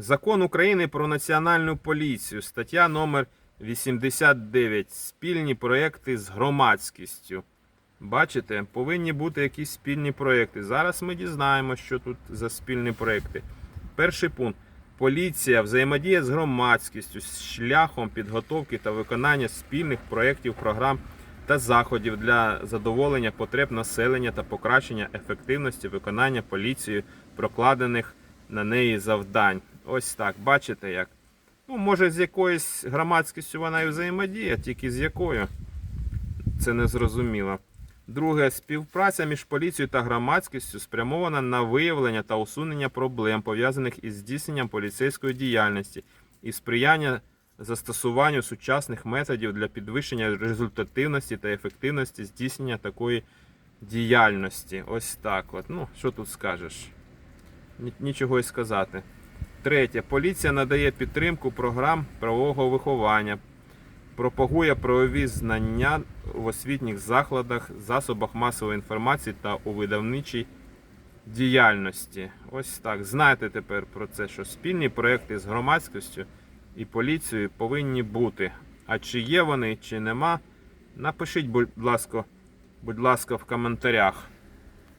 Закон України про національну поліцію, стаття номер 89. Спільні проекти з громадськістю. Бачите, повинні бути якісь спільні проекти. Зараз ми дізнаємося, що тут за спільні проекти. Перший пункт. Поліція взаємодіє з громадськістю з шляхом підготовки та виконання спільних проєктів, програм та заходів для задоволення потреб населення та покращення ефективності виконання поліцією прокладених на неї завдань. Ось так, бачите як. Ну, може, з якоюсь громадськістю вона і взаємодіє, тільки з якою. Це не зрозуміло. Друге, співпраця між поліцією та громадськістю спрямована на виявлення та усунення проблем, пов'язаних із здійсненням поліцейської діяльності і сприяння застосуванню сучасних методів для підвищення результативності та ефективності здійснення такої діяльності. Ось так. От. Ну, що тут скажеш? Нічого й сказати. Третє. Поліція надає підтримку програм правового виховання, пропагує правові знання в освітніх закладах, засобах масової інформації та у видавничій діяльності. Ось так. Знаєте тепер про це, що спільні проекти з громадськістю і поліцією повинні бути. А чи є вони, чи нема, напишіть, будь ласка, будь ласка, в коментарях.